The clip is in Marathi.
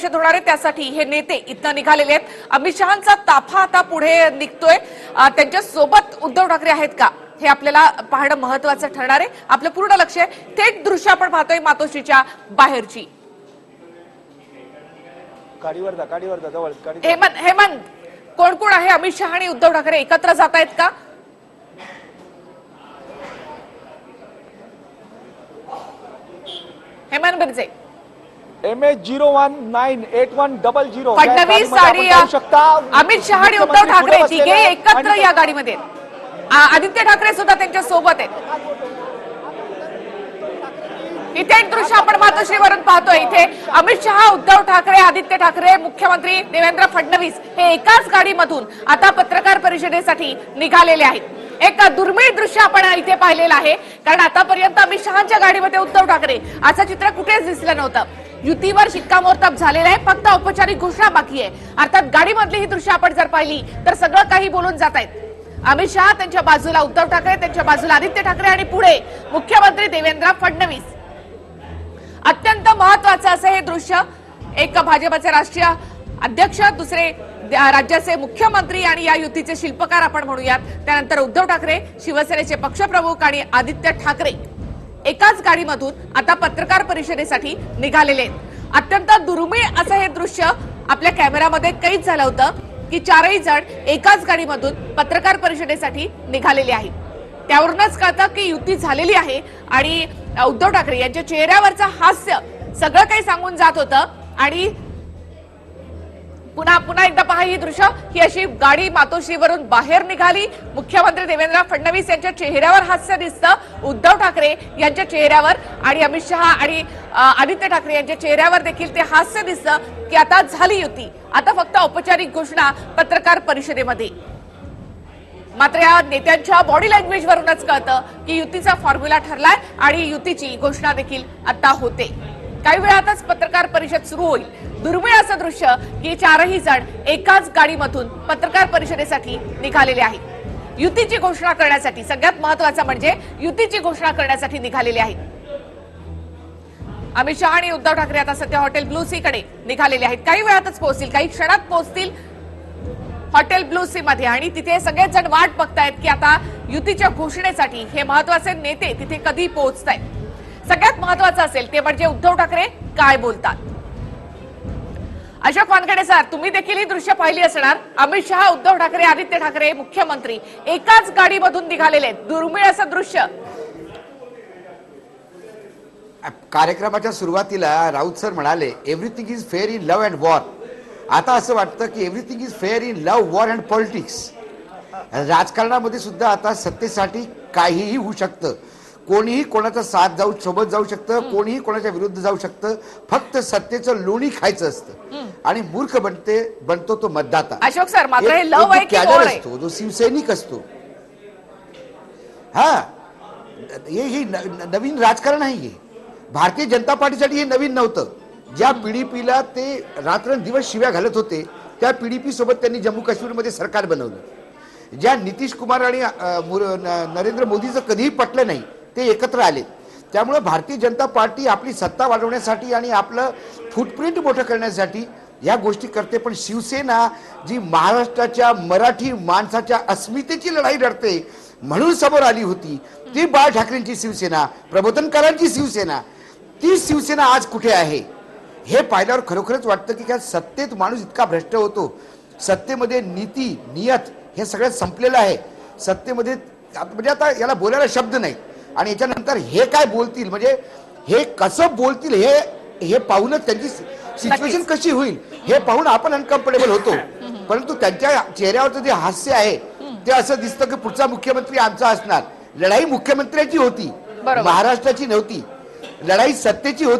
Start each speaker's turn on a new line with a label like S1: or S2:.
S1: परिषद होणार आहे. त्यासाठी हे नेते इथं निघालेले आहेत. अमित शहांचा ताफा आता पुढे निघतोय. त्यांच्यासोबत उद्धव ठाकरे आहेत का? हे आपल्याला पाहणं महत्वाचं ठरणार आहे. आपलं पूर्ण लक्ष आहे. थेट दृश्य आपण पाहतोय मातोश्रीच्या बाहेरची. हेमंत हेमंत कोण कोण आहे? अमित शहा आणि उद्धव ठाकरे एकत्र जात आहेत का? Hemant Birje.
S2: M H zero one nine eight one double zero
S1: Fadnavis आणि अमित शहा आणि उद्धव ठाकरे तिघे एकत्र या गाडीमध्ये. आदित्य ठाकरे सुद्धा त्यांच्यासोबत आहेत. इथे एक दृश्य आपण मातोश्रीवरून पाहतोय. इथे अमित शहा उद्धव ठाकरे आदित्य ठाकरे मुख्यमंत्री देवेंद्र फडणवीस हे एकाच गाडीमधून आता पत्रकार परिषदेसाठी निघालेले आहेत. एक दुर्मिळ दृश्य आपण इथे पाहिलेलं आहे. कारण आतापर्यंत अमित शहाच्या गाडीमध्ये उद्धव ठाकरे असं चित्र कुठेच दिसलं नव्हतं. युतीवर शिक्कामोर्तब झालेलं आहे. फक्त औपचारिक घोषणा बाकी आहे. अर्थात गाडीमधली ही दृश्य आपण जर पाहिली तर सगळं काही बोलून जात आहेत. अमित शहा त्यांच्या बाजूला उद्धव ठाकरे त्यांच्या बाजूला आदित्य ठाकरे आणि पुढे मुख्यमंत्री देवेंद्र फडणवीस. अत्यंत महत्वाचं असं हे दृश्य. एक भाजपचे राष्ट्रीय अध्यक्ष दुसरे राज्याचे मुख्यमंत्री आणि या युतीचे शिल्पकार आपण म्हणूयात. त्यानंतर उद्धव ठाकरे शिवसेनेचे पक्षप्रमुख आणि आदित्य ठाकरे. एकाच गाडीमधून आता पत्रकार परिषदेसाठी निघालेले आहेत. अत्यंत दुर्मिळ असं हे दृश्य आपल्या कॅमेरामध्ये कैद झालं होतं की चारही जण एकाच गाडीमधून पत्रकार परिषदेसाठी निघालेले आहेत. त्यावरूनच कळतं की युती झालेली आहे आणि उद्धव ठाकरे यांच्या चेहऱ्यावरचं हास्य सगळं काही सांगून जात होतं आणि पुन्हा पुन्हा एकदा पहा ही दृश्य. ही अशी गाडी मातोश्रीवरून बाहेर निघाली. मुख्यमंत्री देवेंद्र फडणवीस यांच्या चेहऱ्यावर हास्य दिसतं. उद्धव ठाकरे यांच्या चेहऱ्यावर आणि अमित शहा आणि आदित्य ठाकरे यांच्या चेहऱ्यावर देखील ते हास्य दिसतं की आता झाली युती. आता फक्त औपचारिक घोषणा पत्रकार परिषदेमध्ये. मात्र या नेत्यांच्या बॉडी लँग्वेजवरूनच कळतं की युतीचा फॉर्म्युला ठरलाय आणि युतीची घोषणा देखील आता होते. काही वेळातच पत्रकार परिषद सुरू होईल. दुर्मिळ असं दृश्य की चारही जण एकाच गाडीमधून पत्रकार परिषदेसाठी निघालेले आहेत. युतीची घोषणा करण्यासाठी सगळ्यात महत्वाचं म्हणजे युतीची घोषणा करण्यासाठी निघालेले आहेत. अमित शहा आणि उद्धव ठाकरे आता सध्या हॉटेल ब्लू सी कडे निघालेले आहेत. काही वेळातच पोहोचतील काही क्षणात पोहोचतील हॉटेल ब्लू सी मध्ये. आणि तिथे सगळेच जण वाट बघतायत की आता युतीच्या घोषणेसाठी हे महत्त्वाचे नेते तिथे कधी पोहोचतायत. सगळ्यात महत्वाचं असेल ते म्हणजे उद्धव ठाकरे काय बोलतात. अशोक वानखेडे सर तुम्ही देखील ही दृश्य पाहिली असणार. अमित शहा उद्धव ठाकरे आदित्य ठाकरे मुख्यमंत्री एकाच गाडीमधून निघालेले दुर्मिळ असं दृश्य.
S3: कार्यक्रमाच्या सुरुवातीला राऊत सर म्हणाले everything is fair in love and war आता असं वाटतं की everything is fair in love war and politics राजकारणामध्ये सुद्धा आता सत्तेसाठी काहीही होऊ शकतं. कोणीही कोणाचा साथ जाऊ सोबत जाऊ शकतं कोणीही कोणाच्या विरुद्ध जाऊ शकतं. फक्त सत्तेचं लोणी खायचं असतं. आणि मूर्ख बनते बनतो तो मतदाता.
S1: अशोक सर मात्र हे लव आहे
S3: कॅडर असतो जो शिवसैनिक असतो. हा. हे ही नवीन राजकारण आहे हे. भारतीय जनता पार्टीसाठी हे नवीन नव्हतं. ज्या पीडीपीला ते रात्रंदिवस शिव्या घालत होते त्या पीडीपी सोबत त्यांनी जम्मू काश्मीरमध्ये सरकार बनवलं. ज्या नितीश कुमार आणि नरेंद्र मोदीचं कधीही पटलं नाही ते एकत्र आले त्यामुळं भारतीय जनता पार्टी आपली सत्ता वाढवण्यासाठी आणि आपलं फुटप्रिंट मोठं करण्यासाठी या गोष्टी करते. पण शिवसेना जी महाराष्ट्राच्या मराठी माणसाच्या अस्मितेची लढाई लढते म्हणून समोर आली होती ती बाळ ठाकरेंची शिवसेना प्रबोधनकारांची शिवसेना ती शिवसेना आज कुठे आहे? हे पाहिल्यावर खरोखरच वाटतं की काय सत्तेत माणूस इतका भ्रष्ट होतो. सत्तेमध्ये नीती नियत हे सगळं संपलेलं आहे. सत्तेमध्ये म्हणजे आता याला बोलायला शब्द नाही. आणि याच्यानंतर हे काय बोलतील? म्हणजे हे कसं बोलतील हे हे पाहूनच त्यांची सिच्युएशन कशी होईल? हे पाहून आपण अनकम्फर्टेबल होतो. परंतु त्यांच्या चेहऱ्यावरचं जे हास्य आहे ते असं दिसतं की पुढचा मुख्यमंत्री आमचा असणार. लढाई मुख्यमंत्र्याची होती. महाराष्ट्राची नव्हती. लढाई सत्तेची होती.